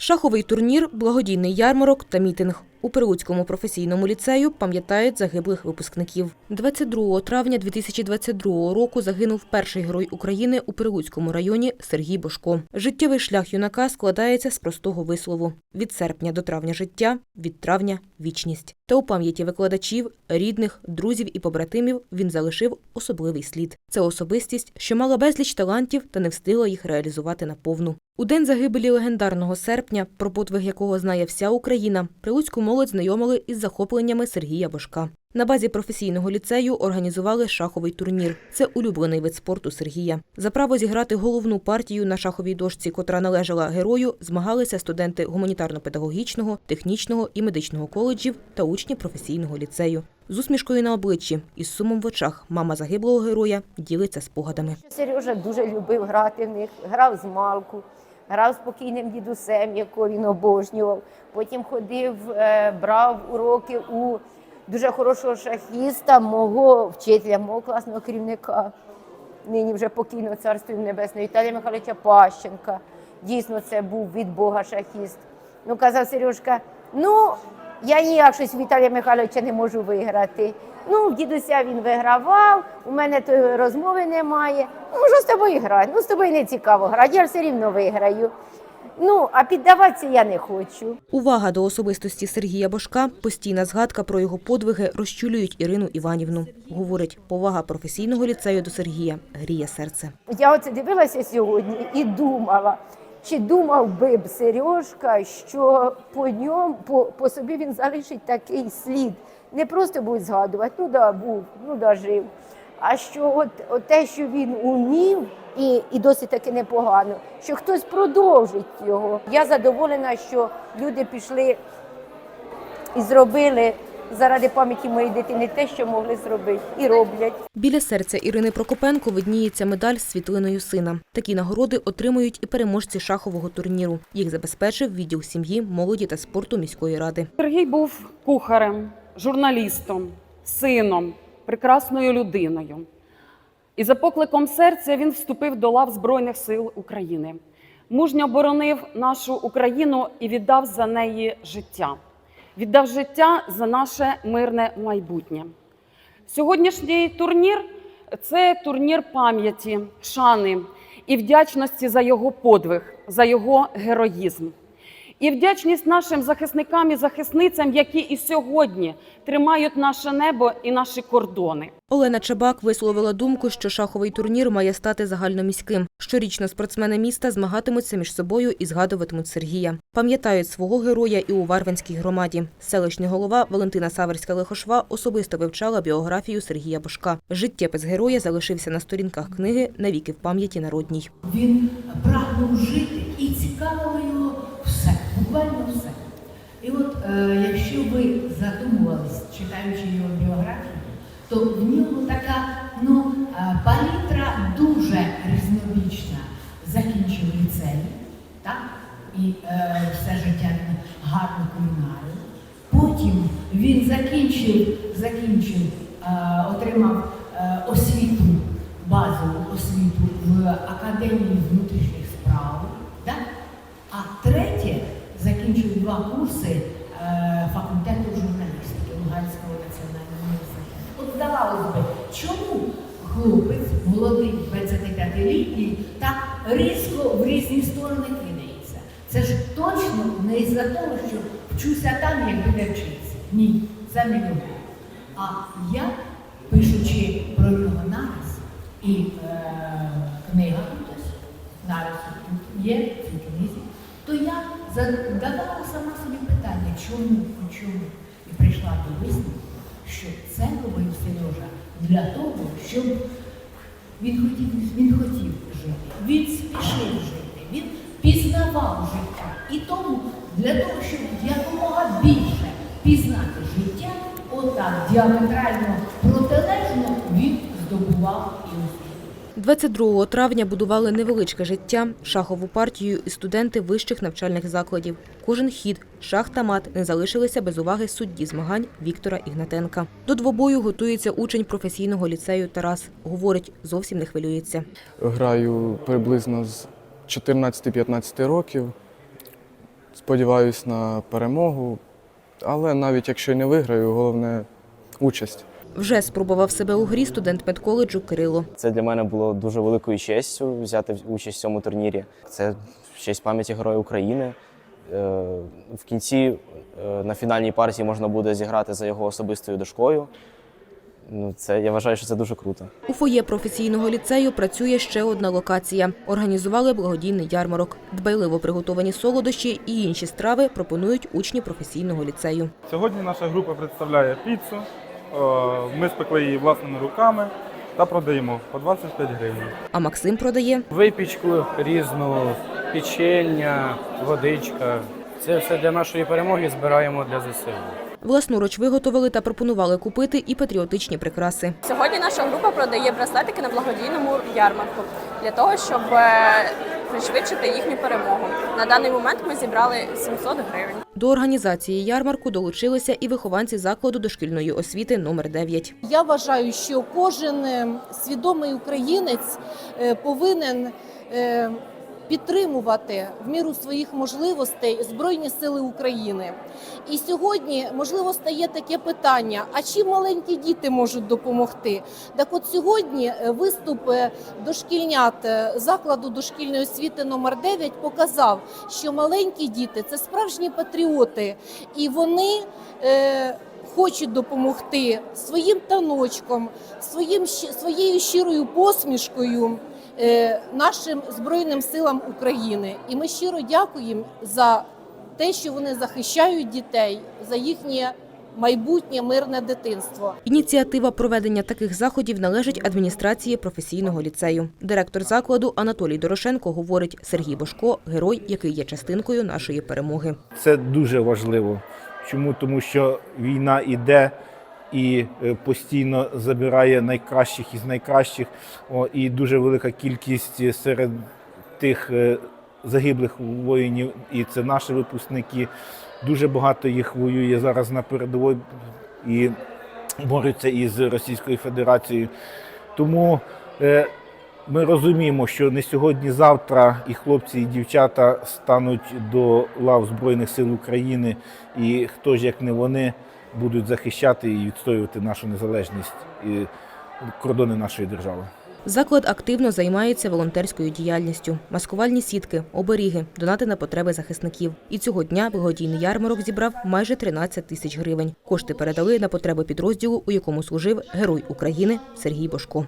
Шаховий турнір, благодійний ярмарок та мітинг. У Перуцькому професійному ліцею пам'ятають загиблих випускників. 22 травня 2022 року загинув перший герой України у Перуцькому районі Сергій Бошко. Життєвий шлях юнака складається з простого вислову: від серпня до травня життя, від травня вічність. Та у пам'яті викладачів, рідних, друзів і побратимів він залишив особливий слід. Це особистість, що мала безліч талантів та не встигла їх реалізувати наповну. У день загибелі легендарного серпня, про подвиг якого знає вся Україна, прилуцьку молодь знайомили із захопленнями Сергія Бошка. На базі професійного ліцею організували шаховий турнір. Це улюблений вид спорту Сергія. За право зіграти головну партію на шаховій дошці, котра належала герою, змагалися студенти гуманітарно-педагогічного, технічного і медичного коледжів та учні професійного ліцею. З усмішкою на обличчі і з сумом в очах мама загиблого героя ділиться спогадами. Сережа дуже любив грати в них, грав з малку, грав з покійним дідусем, якого він обожнював. Потім ходив, е, брав уроки у дуже хорошого шахіста, мого вчителя, мого класного керівника. Нині вже покійного царства їм небесного Віталія Михайловича Пащенка. Дійсно, це був від Бога шахіст. Ну, казав Сережка, ну я ніяк щось Віталія Михайловича не можу виграти. Ну, дідуся він вигравав, у мене тої розмови немає. Ну, можу з тобою грати. Ну, з тобою не цікаво грати, я все рівно виграю. Ну, а піддаватися я не хочу. Увага до особистості Сергія Бошка, постійна згадка про його подвиги розчулюють Ірину Іванівну. Говорить, повага професійного ліцею до Сергія гріє серце. Я оце дивилася сьогодні і думала, чи думав би б Сережка, що по ньому, по, по собі він залишить такий слід. Не просто будуть згадувати, ну да, був, ну да, жив. А що от, от те, що він умів, і, і досить таки непогано, що хтось продовжить його. Я задоволена, що люди пішли і зробили заради пам'яті моєї дитини те, що могли зробити, і роблять. Біля серця Ірини Прокопенко видніється медаль з світлиною сина. Такі нагороди отримують і переможці шахового турніру. Їх забезпечив відділ сім'ї, молоді та спорту міської ради. Сергій був кухарем, журналістом, сином, прекрасною людиною. І за покликом серця він вступив до лав Збройних сил України. Мужньо боронив нашу Україну і віддав за неї життя. Віддав життя за наше мирне майбутнє. Сьогоднішній турнір це турнір пам'яті, шани і вдячності за його подвиг, за його героїзм. І вдячність нашим захисникам і захисницям, які і сьогодні тримають наше небо і наші кордони. Олена Чабак висловила думку, що шаховий турнір має стати загальноміським. Щорічно спортсмени міста змагатимуться між собою і згадуватимуть Сергія. Пам'ятають свого героя і у Варвинській громаді. Селищний голова Валентина Саверська-Лихошва особисто вивчала біографію Сергія Бошка. Життєпис героя залишився на сторінках книги «Навіки в пам'яті народній». Він прагнув якщо ви задумувались, читаючи його біографію, то в нього така ну, е, палітра дуже різнобічна. Закінчив ліцей, так? І е, все життя він гарно кулінарив. Потім він закінчив, закінчив е, отримав е, освіту, базову освіту в Академії внутрішніх справ. Так? А третє закінчив два курси різко в різні сторони кидається? Це ж точно не із-за того, що вчуся там, як буде вчитися. Ні, це не його. А я, пишучи про нього нарис, і е, книга тут ось, нарис тут є, в цій книзі, то я задавала сама собі питання, чому, чому? І прийшла до висновку, що це робив Сережа для того, щоб він хотів, він хотів жити, він спішив жити, він пізнавав життя. І тому для того, щоб якомога більше пізнати життя, отак діаметрально протилежно він здобував. 22 травня будували невеличке життя, шахову партію і студенти вищих навчальних закладів. Кожен хід, шах та мат не залишилися без уваги судді змагань Віктора Ігнатенка. До двобою готується учень професійного ліцею Тарас. Говорить, зовсім не хвилюється. Граю приблизно з 14-15 років. Сподіваюсь на перемогу, але навіть якщо не виграю, головне участь. Вже спробував себе у грі студент медколеджу Кирило. Це для мене було дуже великою честю взяти участь в цьому турнірі. Це в честь пам'яті Героя України. Е, В кінці е, на фінальній партії можна буде зіграти за його особистою дошкою. Ну, це я вважаю, що це дуже круто. У фоє професійного ліцею працює ще одна локація. Організували благодійний ярмарок. Дбайливо приготовані солодощі і інші страви пропонують учні професійного ліцею. Сьогодні наша група представляє піцу. Е, Ми спекли її власними руками та продаємо по 25 гривень. А Максим продає Випічку різну, печення, водичка. Це все для нашої перемоги збираємо для ЗСУ. власноруч виготовили та пропонували купити і патріотичні прикраси. Сьогодні наша група продає браслетики на благодійному ярмарку для того, щоб е, пришвидшити їхню перемогу. На даний момент ми зібрали 700 гривень. До організації ярмарку долучилися і вихованці закладу дошкільної освіти номер 9. Я вважаю, що кожен е, свідомий українець е, повинен е, підтримувати в міру своїх можливостей Збройні Сили України. І сьогодні можливо стає таке питання: а чим маленькі діти можуть допомогти? Так, от сьогодні е, виступ е, дошкільнят е, закладу дошкільної освіти номер 9 показав, що маленькі діти це справжні патріоти, і вони. Хочуть допомогти своїм таночком, своїм своєю щирою посмішкою е, нашим збройним силам України. І ми щиро дякуємо за те, що вони захищають дітей, за їхнє майбутнє мирне дитинство. Ініціатива проведення таких заходів належить адміністрації професійного ліцею. Директор закладу Анатолій Дорошенко говорить, Сергій Бошко – герой, який є частинкою нашої перемоги. Це дуже важливо. Чому? Тому що війна іде і е, постійно забирає найкращих із найкращих. О, і дуже велика кількість е, серед тих е, загиблих воїнів, і це наші випускники. Дуже багато їх воює зараз на передовій і борються із Російською Федерацією. Тому ми розуміємо, що не сьогодні-завтра і хлопці, і дівчата стануть до лав Збройних сил України, і хто ж як не вони будуть захищати і відстоювати нашу незалежність і кордони нашої держави. Заклад активно займається волонтерською діяльністю. Маскувальні сітки, оберіги, донати на потреби захисників. І цього дня благодійний ярмарок зібрав майже 13 тисяч гривень. Кошти передали на потреби підрозділу, у якому служив герой України Сергій Бошко.